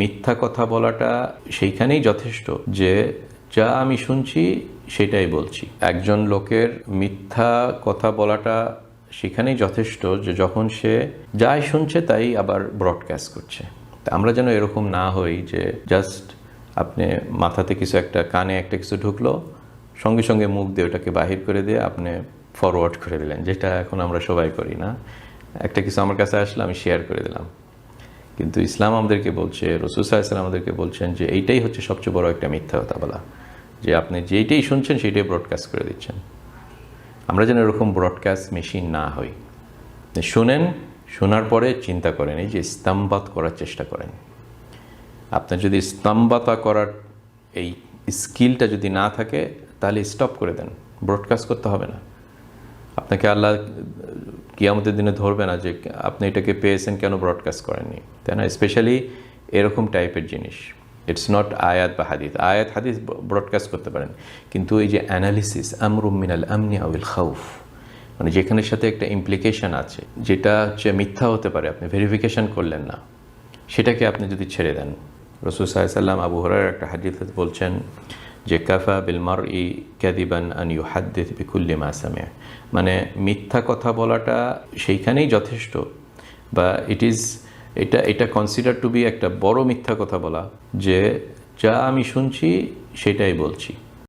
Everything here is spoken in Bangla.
মিথ্যা কথা বলাটা সেইখানেই যথেষ্ট, যে যা আমি শুনছি সেটাই বলছি। একজন লোকের মিথ্যা কথা বলাটা সেখানেই যথেষ্ট, যে যখন সে যাই শুনছে তাই আবার ব্রডকাস্ট করছে। আমরা যেন এরকম না হই যে জাস্ট আপনি মাথাতে কিছু একটা, কানে একটা কিছু ঢুকলো, সঙ্গে সঙ্গে মুখ দিয়ে ওটাকে বাহির করে দিয়ে আপনি ফরওয়ার্ড করে দিলেন, যেটা এখন আমরা সবাই করি না। একটা কিছু আমার কাছে আসলে, আমি শেয়ার করে দিলাম। কিন্তু ইসলাম আমাদেরকে বলছে, রসুল সাহেব আমাদেরকে বলছেন যে এইটাই হচ্ছে সবচেয়ে বড় একটা মিথ্যা কথা বলা। যে আপনি যেইটাই শুনছেন সেইটাই ব্রডকাস্ট করে দিচ্ছেন। আমরা যেন এরকম ব্রডকাস্ট মেশিন না হই। শুনেন, শোনার পরে চিন্তা করেন, এই যে স্তম্বাত করার চেষ্টা করেন। আপনার যদি স্তম্ভতা করার এই স্কিলটা যদি না থাকে, তাহলে স্টপ করে দেন। ব্রডকাস্ট করতে হবে না। আপনাকে আল্লাহ কিয়ামতের দিনে ধরবে না যে আপনি এটাকে পেয়েছেন, কেন ব্রডকাস্ট করেননি। তাই না? স্পেশালি এরকম টাইপের জিনিস। ইটস নট আয়াত বা হাদিস। আয়াত, হাদিস ব্রডকাস্ট করতে পারেন। কিন্তু এই যে অ্যানালিসিস আমরুম মিনাল আমনি আউল খাউফ মানে যেখানের সাথে একটা ইমপ্লিকেশন আছে, যেটা হচ্ছে মিথ্যা হতে পারে, আপনি ভেরিফিকেশন করলেন না, সেটাকে আপনি যদি ছেড়ে দেন। রসুল সাল্লাম আবু হরার একটা হাদিস বলছেন যে কাফা বিলমার ই ক্যাদিবান আন ইউ হাদ বিকুল্লি মাসামে মানে মিথ্যা কথা বলাটা সেইখানেই যথেষ্ট। বা ইট ইজ এটা এটা কনসিডার টু বি একটা বড় মিথ্যা কথা বলা যে যা আমি শুনছি সেটাই বলছি।